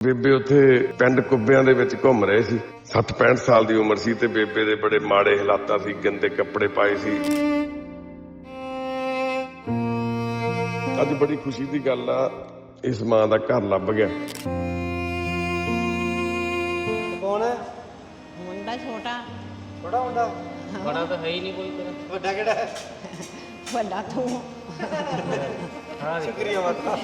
ਬੇਬੇ ਉੱਥੇ ਪਿੰਡ ਕੁੱਬਿਆਂ ਦੇ ਵਿੱਚ ਘੁੰਮ ਰਹੇ ਸੀ। 60 65 ਸਾਲ ਦੀ ਉਮਰ ਸੀ ਤੇ ਬੇਬੇ ਦੇ ਬੜੇ ਮਾੜੇ ਹਾਲਾਤਾਂ ਸੀ ਗੰਦੇ ਕੱਪੜੇ ਪਾਏ ਸੀ। ਅੱਜ ਬੜੀ ਖੁਸ਼ੀ ਦੀ ਗੱਲ ਆ ਇਸ ਮਾਂ ਦਾ ਘਰ ਲੱਭ ਗਿਆ। ਕੌਣ ਹੈ? ਮੁੰਡਾ ਛੋਟਾ। ਬੜਾ ਮੁੰਡਾ? ਬੜਾ ਤਾਂ ਹੈ ਹੀ ਨਹੀਂ ਕੋਈ ਤੇਰਾ। ਵੱਡਾ ਕਿਹੜਾ ਹੈ? ਵੱਡਾ ਤੂੰ। ਸ਼ੁਕਰੀਆ ਮਾਤਾ।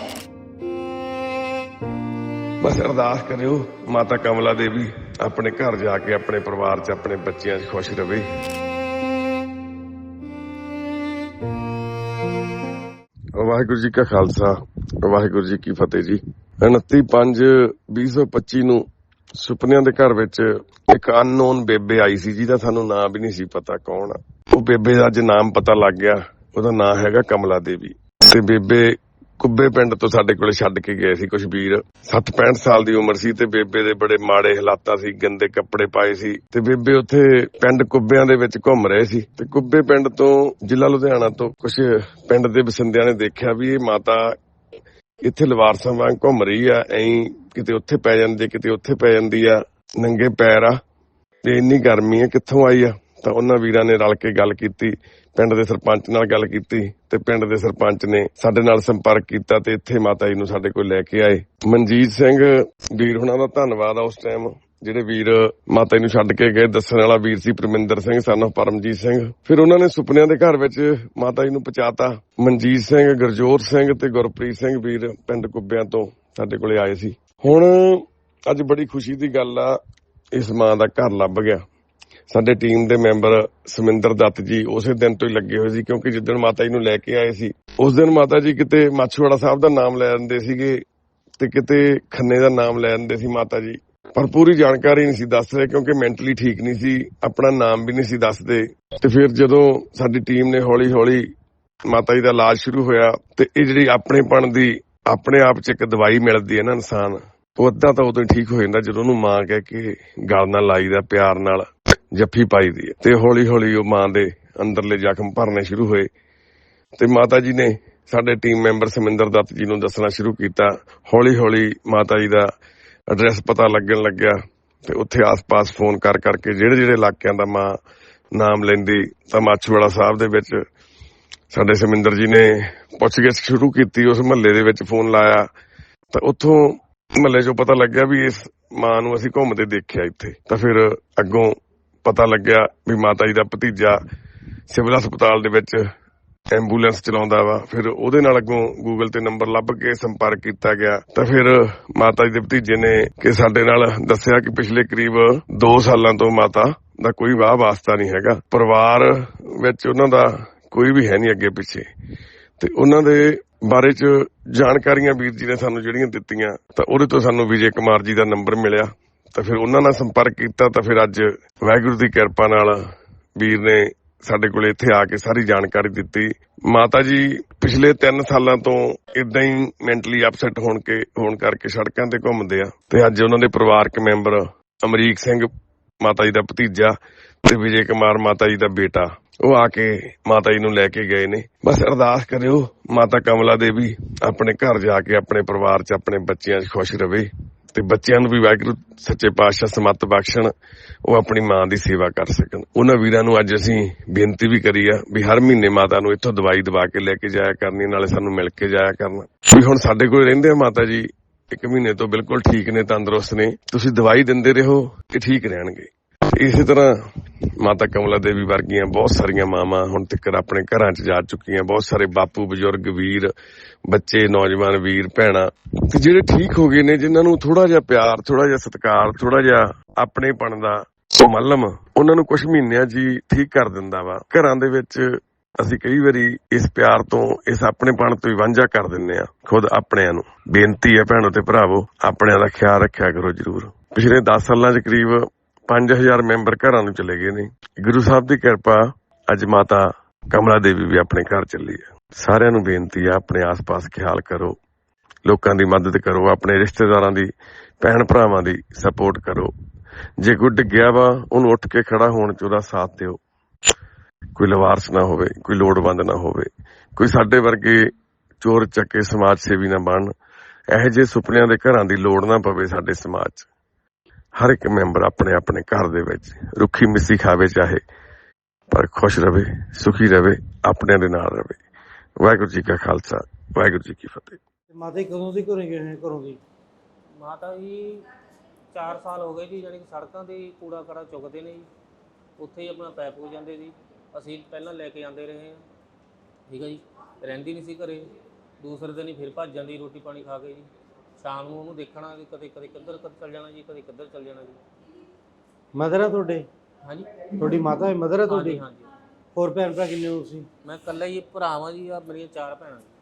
ਬਸ ਅਰਦਾਸ ਕਰਿਓ, ਮਾਤਾ ਕਮਲਾ ਦੇਵੀ, ਆਪਣੇ ਘਰ ਜਾ ਕੇ ਆਪਣੇ ਪਰਿਵਾਰ 'ਚ ਆਪਣੇ ਬੱਚਿਆਂ 'ਚ ਖੁਸ਼ ਰਵੇ। ਵਾਹਿਗੁਰੂ ਜੀ ਕਾ ਖਾਲਸਾ, ਵਾਹਿਗੁਰੂ ਜੀ ਕੀ ਫਤਿਹ ਜੀ। 29/5/2025 ਨੂੰ ਸੁਪਨਿਆਂ ਦੇ ਘਰ ਵਿੱਚ ਇੱਕ ਅਨਨੋਨ ਬੇਬੇ ਆਈ ਸੀ, ਜਿਹਦਾ ਸਾਨੂੰ ਨਾਮ ਵੀ ਨਹੀਂ ਸੀ ਪਤਾ ਕੌਣ ਆ। ਉਹ ਬੇਬੇ ਦਾ ਅੱਜ ਨਾਮ ਪਤਾ ਲੱਗ ਗਿਆ, ਉਹਦਾ ਨਾਮ ਹੈਗਾ ਕਮਲਾ ਦੇਵੀ। ਤੇ ਬੇਬੇ ਕੁੱਬੇ ਪਿੰਡ ਤੋਂ ਸਾਡੇ ਕੋਲੇ ਛੱਡ ਕੇ ਗਏ ਸੀ ਕੁਝ ਵੀਰ 60-65 ਸਾਲ ਦੀ ਉਮਰ ਸੀ ਤੇ ਬੇਬੇ ਦੇ ਬੜੇ ਮਾੜੇ ਹਾਲਾਤਾਂ ਸੀ, ਗੰਦੇ ਕੱਪੜੇ ਪਾਏ ਸੀ ਤੇ ਬੇਬੇ ਉੱਥੇ ਪਿੰਡ ਕੁੱਬਿਆਂ ਦੇ ਵਿੱਚ ਘੁੰਮ ਰਹੇ ਸੀ। ਤੇ ਕੁੱਬੇ ਪਿੰਡ ਤੋਂ ਜ਼ਿਲ੍ਹਾ ਲੁਧਿਆਣਾ ਤੋਂ ਕੁਝ ਪਿੰਡ ਦੇ ਵਸਿੰਦਿਆਂ ਨੇ ਦੇਖਿਆ ਵੀ ਇਹ ਮਾਤਾ ਇੱਥੇ ਲਵਾਰਸਾਂ ਵਾਂਗ ਘੁੰਮ ਰਹੀ ਆ, ਐਂ ਕਿਤੇ ਉੱਥੇ ਪੈ ਜਾਂਦੀ ਕਿਤੇ ਉੱਥੇ ਪੈ ਜਾਂਦੀ ਆ, ਨੰਗੇ ਪੈਰ ਆ ਤੇ ਇੰਨੀ ਗਰਮੀ ਆ, ਕਿੱਥੋਂ ਆਈ ਆ? ਤਾਂ ਉਹਨਾਂ ਵੀਰਾਂ ਨੇ ਰਲ ਕੇ ਗੱਲ ਕੀਤੀ, ਪਿੰਡ ਦੇ ਸਰਪੰਚ ਨਾਲ ਗੱਲ ਕੀਤੀ ਤੇ ਪਿੰਡ ਦੇ ਸਰਪੰਚ ਨੇ ਸਾਡੇ ਨਾਲ ਸੰਪਰਕ ਕੀਤਾ ਤੇ ਇੱਥੇ ਮਾਤਾ ਜੀ ਨੂੰ ਸਾਡੇ ਕੋਲ ਲੈ ਕੇ ਆਏ। ਮਨਜੀਤ ਸਿੰਘ, ਵੀਰ ਹੁਣਾਂ ਦਾ ਧੰਨਵਾਦ ਆ ਉਸ ਟਾਈਮ ਜਿਹੜੇ ਵੀਰ ਮਾਤਾ ਜੀ ਨੂੰ ਛੱਡ ਕੇ ਗਏ, ਦੱਸਣ ਵਾਲਾ ਵੀਰ ਸੀ ਪ੍ਰਮਿੰਦਰ ਸਿੰਘ ਸਾਨੂੰ ਪਰਮਜੀਤ ਸਿੰਘ। ਫਿਰ ਉਹਨਾਂ ਨੇ ਸੁਪਨਿਆਂ ਦੇ ਘਰ ਵਿੱਚ ਮਾਤਾ ਜੀ ਨੂੰ ਪਹੁੰਚਾਤਾ। ਮਨਜੀਤ ਸਿੰਘ, ਗੁਰਜੋਤ ਸਿੰਘ ਤੇ ਗੁਰਪ੍ਰੀਤ ਸਿੰਘ ਵੀਰ ਪਿੰਡ ਕੁੱਬਿਆਂ ਤੋਂ ਸਾਡੇ ਕੋਲੇ ਆਏ ਸੀ। ਹੁਣ ਅੱਜ ਬੜੀ ਖੁਸ਼ੀ ਦੀ ਗੱਲ ਆ, ਇਸ ਮਾਂ ਦਾ ਘਰ ਲੱਭ ਗਿਆ। ਸਾਡੇ ਟੀਮ ਦੇ ਮੈਂਬਰ ਸਮਿੰਦਰ ਦੱਤ ਜੀ ਉਸੇ ਦਿਨ ਤੋਂ ਹੀ ਲੱਗੇ ਹੋਏ ਸੀ, ਕਿਉਂਕਿ ਜਿੱਦਣ ਮਾਤਾ ਜੀ ਨੂੰ ਲੈ ਕੇ ਆਏ ਸੀ, ਉਸ ਦਿਨ ਮਾਤਾ ਜੀ ਕਿਤੇ ਮਾਛੂਵਾੜਾ ਸਾਹਿਬ ਦਾ ਨਾਮ ਲੈ ਲੈਂਦੇ ਸੀਗੇ ਤੇ ਕਿਤੇ ਖੰਨੇ ਦਾ ਨਾਮ ਲੈ ਲੈਂਦੇ ਸੀ ਮਾਤਾ ਜੀ। ਪਰ ਪੂਰੀ ਜਾਣਕਾਰੀ ਨਹੀਂ ਸੀ ਦੱਸ ਰਹੇ, ਕਿਉਂਕਿ ਮੈਂਟਲੀ ਠੀਕ ਨਹੀਂ ਸੀ, ਆਪਣਾ ਨਾਮ ਵੀ ਨਹੀਂ ਸੀ ਦੱਸਦੇ। ਤੇ ਫਿਰ ਜਦੋਂ ਸਾਡੀ ਟੀਮ ਨੇ ਹੌਲੀ ਹੌਲੀ ਮਾਤਾ ਜੀ ਦਾ ਇਲਾਜ ਸ਼ੁਰੂ ਹੋਇਆ ਤੇ ਇਹ ਜਿਹੜੀ ਆਪਣੇਪਣ ਦੀ, ਆਪਣੇ ਆਪ 'ਚ ਇੱਕ ਦਵਾਈ ਮਿਲਦੀ ਹੈ ਨਾ ਇਨਸਾਨ, ਉਹ ਅੱਧਾ ਤਾਂ ਉਦੋਂ ਠੀਕ ਹੋ ਜਾਂਦਾ ਜਦੋਂ ਉਹਨੂੰ ਮਾਂ ਕਹਿ ਕੇ ਗਲ ਨਾਲ ਲਾਈਦਾ ਪਿਆਰ ਨਾਲ। ਜੱਫੀ ਪਾਈ ਦੀ ਤੇ ਹੌਲੀ ਹੌਲੀ ਉਹ ਮਾਂ ਦੇ ਅੰਦਰਲੇ ਜ਼ਖਮ ਭਰਨੇ ਸ਼ੁਰੂ ਹੋਏ ਤੇ ਮਾਤਾ ਜੀ ਨੇ ਸਾਡੇ ਟੀਮ ਮੈਂਬਰ ਸਮਿੰਦਰ ਦੱਤ ਜੀ ਨੂੰ ਦੱਸਣਾ ਸ਼ੁਰੂ ਕੀਤਾ। ਹੌਲੀ ਹੌਲੀ ਮਾਤਾ ਜੀ ਦਾ ਐਡਰੈਸ ਪਤਾ ਲੱਗਣ ਲੱਗਿਆ ਤੇ ਉੱਥੇ ਆਸ-ਪਾਸ ਫੋਨ ਕਰ ਕਰਕੇ ਜਿਹੜੇ ਜਿਹੜੇ ਇਲਾਕਿਆਂ ਦਾ ਮਾਂ ਨਾਮ ਲੈਂਦੀ, ਤਾਂ ਮਾਛੂਵਾੜਾ ਸਾਹਿਬ ਦੇ ਵਿੱਚ ਸਾਡੇ ਸਮਿੰਦਰ ਜੀ ਨੇ ਪੁੱਛਗਿੱਛ ਸ਼ੁਰੂ ਕੀਤੀ, ਉਸ ਮਹੱਲੇ ਦੇ ਵਿੱਚ ਫੋਨ ਲਾਇਆ। ਤਾਂ ਉੱਥੋਂ ਮਹੱਲੇ 'ਚੋਂ ਪਤਾ ਲੱਗਿਆ ਵੀ ਇਸ ਮਾਂ ਨੂੰ ਅਸੀਂ ਘੁੰਮਦੇ ਦੇਖਿਆ ਇੱਥੇ। ਤਾਂ ਫਿਰ ਅੱਗੋਂ ਪਤਾ ਲੱਗਿਆ ਵੀ ਮਾਤਾ ਜੀ ਦਾ ਭਤੀਜਾ ਸਿਵਲ ਹਸਪਤਾਲ ਦੇ ਵਿੱਚ ਐਂਬੂਲੈਂਸ ਚਲਾਉਂਦਾ ਵਾ। ਫਿਰ ਉਹਦੇ ਨਾਲ ਅੱਗੋਂ ਗੂਗਲ ਤੇ ਨੰਬਰ ਲੱਭ ਕੇ ਸੰਪਰਕ ਕੀਤਾ ਗਿਆ। ਤਾਂ ਫਿਰ ਮਾਤਾ ਜੀ ਦੇ ਭਤੀਜੇ ਨੇ ਕਿ ਸਾਡੇ ਨਾਲ ਦੱਸਿਆ ਕਿ ਪਿਛਲੇ ਕਰੀਬ 2 ਸਾਲਾਂ ਤੋਂ ਮਾਤਾ ਦਾ ਕੋਈ ਵਾਹ ਵਾਸਤਾ ਨਹੀਂ ਹੈਗਾ। ਪਰਿਵਾਰ ਵਿੱਚ ਉਹਨਾਂ ਦਾ ਕੋਈ ਵੀ ਹੈ ਨਹੀਂ ਅੱਗੇ ਪਿੱਛੇ। ਤੇ ਉਹਨਾਂ ਦੇ ਬਾਰੇ ਚ ਜਾਣਕਾਰੀਆਂ ਵੀਰ ਜੀ ਨੇ ਸਾਨੂੰ ਜਿਹੜੀਆਂ ਦਿੱਤੀਆਂ, ਤਾਂ ਉਹਦੇ ਤੋਂ ਸਾਨੂੰ ਵਿਜੇ ਕੁਮਾਰ ਜੀ ਦਾ ਨੰਬਰ ਮਿਲਿਆ। ਤਾਂ ਫਿਰ ਉਹਨਾਂ ਨਾਲ ਸੰਪਰਕ ਕੀਤਾ ਤਾਂ ਫਿਰ ਅੱਜ ਵਾਹਿਗੁਰੂ ਦੀ ਕਿਰਪਾ ਨਾਲ ਵੀਰ ਨੇ ਸਾਡੇ ਕੋਲੇ ਇੱਥੇ ਆ ਕੇ ਸਾਰੀ ਜਾਣਕਾਰੀ ਦਿੱਤੀ। ਮਾਤਾ ਜੀ, ਪਿਛਲੇ 3 ਸਾਲਾਂ ਤੋਂ ਇਦਾਂ ਹੀ ਮੈਂਟਲੀ ਅਪਸੈਟ ਹੋਣ ਕੇ, ਹੋਣ ਕਰਕੇ ਸੜਕਾਂ ਤੇ ਘੁੰਮਦੇ ਆ ਤੇ ਅੱਜ ਉਹਨਾਂ ਦੇ ਪਰਿਵਾਰਕ ਮੈਂਬਰ ਅਮਰੀਕ ਸਿੰਘ, ਮਾਤਾ ਜੀ ਦਾ ਭਤੀਜਾ ਤੇ ਵਿਜੇ ਕੁਮਾਰ, ਮਾਤਾ ਜੀ ਦਾ ਬੇਟਾ, ਉਹ ਆ ਕੇ ਮਾਤਾ ਜੀ ਨੂੰ ਲੈ ਕੇ ਗਏ ਨੇ। ਬਸ ਅਰਦਾਸ ਕਰਿਓ, ਮਾਤਾ ਕਮਲਾ ਦੇਵੀ ਆਪਣੇ ਘਰ ਜਾ ਕੇ ਆਪਣੇ ਪਰਿਵਾਰ 'ਚ ਆਪਣੇ ਬੱਚਿਆਂ 'ਚ ਖੁਸ਼ ਰਵੇ। ਤੇ ਬੱਚਿਆਂ ਨੂੰ ਵੀ ਵਾਹਿਗੁਰੂ ਸੱਚੇ ਪਾਤਸ਼ਾਹ, ਸਮੱਤ ਬਖਸ਼ਣ, ਉਹ ਆਪਣੀ ਮਾਂ ਦੀ ਸੇਵਾ ਕਰ ਸਕਣ। ਉਹਨਾਂ ਵੀਰਾਂ ਨੂੰ ਅੱਜ ਅਸੀਂ ਬੇਨਤੀ ਵੀ ਕਰੀ ਆ ਵੀ ਹਰ ਮਹੀਨੇ ਮਾਤਾ ਨੂੰ ਇੱਥੋਂ ਦਵਾਈ ਦਵਾ ਕੇ ਲੈ ਕੇ ਜਾਇਆ ਕਰਨੀ, ਨਾਲੇ ਸਾਨੂੰ ਮਿਲ ਕੇ ਜਾਇਆ ਕਰਨਾ। ਵੀ ਹੁਣ ਸਾਡੇ ਕੋਲ ਰਹਿੰਦੇ ਆ ਮਾਤਾ ਜੀ, ਇੱਕ ਮਹੀਨੇ ਤੋਂ ਬਿਲਕੁਲ ਠੀਕ ਨੇ, ਤੰਦਰੁਸਤ ਨੇ। ਤੁਸੀਂ ਦਵਾਈ ਦਿੰਦੇ ਰਹੋ ਕਿ ਠੀਕ ਰਹਿਣਗੇ। ਇਸੇ ਤਰ੍ਹਾਂ ਮਾਤਾ ਕਮਲਾ ਦੇਵੀ ਵਰਗੀਆਂ ਬਹੁਤ ਸਾਰੀਆਂ ਮਾਵਾਂ ਹੁਣ ਤੱਕ ਆਪਣੇ ਘਰਾਂ 'ਚ ਜਾ ਚੁੱਕੀਆਂ। ਬਹੁਤ ਸਾਰੇ ਬਾਪੂ, ਬਜ਼ੁਰਗ, ਵੀਰ, ਬੱਚੇ, ਨੌਜਵਾਨ ਵੀਰ, ਭੈਣਾਂ ਤੇ ਜਿਹੜੇ ਠੀਕ ਹੋ ਗਏ ਨੇ, ਜਿਨ੍ਹਾਂ ਨੂੰ ਥੋੜਾ ਜਿਹਾ ਪਿਆਰ ਥੋੜਾ ਜਿਹਾ ਸਤਿਕਾਰ ਥੋੜਾ ਜਿਹਾ ਆਪਣੇਪਣ ਦਾ ਮੱਲਮ, ਉਹਨਾਂ ਨੂੰ ਕੁਝ ਮਹੀਨਿਆਂ 'ਚ ਹੀ ਠੀਕ ਕਰ ਦਿੰਦਾ ਵਾ। ਘਰਾਂ ਦੇ ਵਿੱਚ ਅਸੀਂ ਕਈ ਵਾਰੀ ਇਸ ਪਿਆਰ ਤੋਂ, ਇਸ ਆਪਣੇਪਣ ਤੋਂ ਹੀ ਵਾਂਝਾ ਕਰ ਦਿੰਨੇ ਆ ਖੁਦ ਆਪਣਿਆਂ ਨੂੰ। ਬੇਨਤੀ ਹੈ ਭੈਣੋ ਤੇ ਭਰਾਵੋ, ਆਪਣਿਆਂ ਦਾ ਖਿਆਲ ਰੱਖਿਆ ਕਰੋ ਜਰੂਰ। ਪਿਛਲੇ 10 ਸਾਲਾਂ 'ਚ ਕਰੀਬ 5000 ਮੈਂਬਰ ਘਰਾਂ ਨੂੰ ਚਲੇ ਗਏ ਨੇ। ਗੁਰੂ ਸਾਹਿਬ ਦੀ ਕਿਰਪਾ ਅੱਜ ਮਾਤਾ ਕਮਲਾ ਦੇਵੀ ਵੀ ਆਪਣੇ ਘਰ ਚੱਲੀ ਹੈ। ਸਾਰਿਆਂ ਨੂੰ ਬੇਨਤੀ ਹੈ ਆਪਣੇ ਆਸ-ਪਾਸ ਖਿਆਲ ਕਰੋ। ਲੋਕਾਂ ਦੀ ਮਦਦ ਕਰੋ, ਆਪਣੇ ਰਿਸ਼ਤੇਦਾਰਾਂ ਦੀ, ਭੈਣ ਭਰਾਵਾਂ ਦੀ ਸਪੋਰਟ ਕਰੋ। ਜੇ ਕੋਈ ਡਿੱਗਿਆ ਵਾ, ਉਹਨੂੰ ਉੱਠ ਕੇ ਖੜਾ ਹੋਣ ਚ ਉਹਦਾ ਸਾਥ ਦਿਓ। ਕੋਈ ਲਵਾਰਸ ਨਾ ਹੋਵੇ, ਕੋਈ ਲੋੜਵੰਦ ਨਾ ਹੋਵੇ, ਕੋਈ ਸਾਡੇ ਵਰਗੇ ਚੋਰ ਚੱਕੇ ਸਮਾਜ ਸੇਵੀ ਨਾ ਬਣ। ਇਹੋ ਜਿਹੇ ਸੁਪਨਿਆਂ ਦੇ ਘਰਾਂ ਦੀ ਲੋੜ ਨਾ ਪਵੇ ਸਾਡੇ ਸਮਾਜ 'ਚ। ਹਰ ਇੱਕ ਮੈਂਬਰ ਆਪਣੇ ਆਪਣੇ ਘਰ ਦੇ ਵਿੱਚ ਰੁੱਖੀ ਮਿੱਸੀ ਖਾਵੇ ਚਾਹੇ ਪਰ ਖੁਸ਼ ਰਵੇ ਸੁਖੀ ਰਵੇ ਆਪਣਿਆਂ ਦੇ ਨਾਲ ਰਵੇ ਵਾਹਿਗੁਰੂ ਜੀ ਕਾ ਖਾਲਸਾ ਵਾਹਿਗੁਰੂ ਜੀ ਕੀ ਫਤਿਹ। ਮਾਤਾ ਜੀ ਕਦੋਂ ਦੀ ਘਰੇ ਗਏ ਘਰੋਂ ਦੀ? ਮਾਤਾ ਜੀ 4 ਸਾਲ ਹੋ ਗਏ ਜੀ ਜਾਣੀ ਕਿ ਸੜਕਾਂ ਤੇ ਹੀ ਕੂੜਾ ਕੜਾ ਚੁੱਕਦੇ ਨੇ ਜੀ। ਉੱਥੇ ਹੀ ਆਪਣਾ ਪੈਪ ਹੋ ਜਾਂਦੇ ਸੀ ਅਸੀਂ ਪਹਿਲਾਂ ਲੈ ਕੇ ਆਉਂਦੇ ਰਹੇ ਹਾਂ। ਠੀਕ ਹੈ ਜੀ। ਰਹਿੰਦੀ ਨਹੀਂ ਸੀ ਘਰੇ। ਦੂਸਰੇ ਦਿਨ ਹੀ ਫਿਰ ਭੱਜ ਜਾਂਦੀ ਰੋਟੀ ਪਾਣੀ ਖਾ ਕੇ ਜੀ। ਸ਼ਾਮ ਨੂੰ ਉਹਨੂੰ ਦੇਖਣਾ ਕਿ ਕਦੇ ਕਦੇ ਕਿੱਧਰ ਕਦ ਚੱਲ ਜਾਣਾ ਜੀ ਕਦੇ ਕਿੱਧਰ ਚੱਲ ਜਾਣਾ ਜੀ। ਮਦਰ ਆ ਤੁਹਾਡੇ? ਹਾਂਜੀ। ਤੁਹਾਡੀ ਮਾਤਾ ਹੈ ਮਦਰ ਹਾਂਜੀ ਤੁਹਾਡੀ? ਹਾਂਜੀ। ਹੋਰ ਭੈਣ ਭਰਾ ਕਿੰਨੇ ਹੋ ਤੁਸੀਂ? ਮੈਂ ਇਕੱਲਾ ਹੀ ਭਰਾਵਾਂ ਜੀ ਆ ਮੇਰੀਆਂ ਚਾਰ ਭੈਣਾਂ ਜੀ।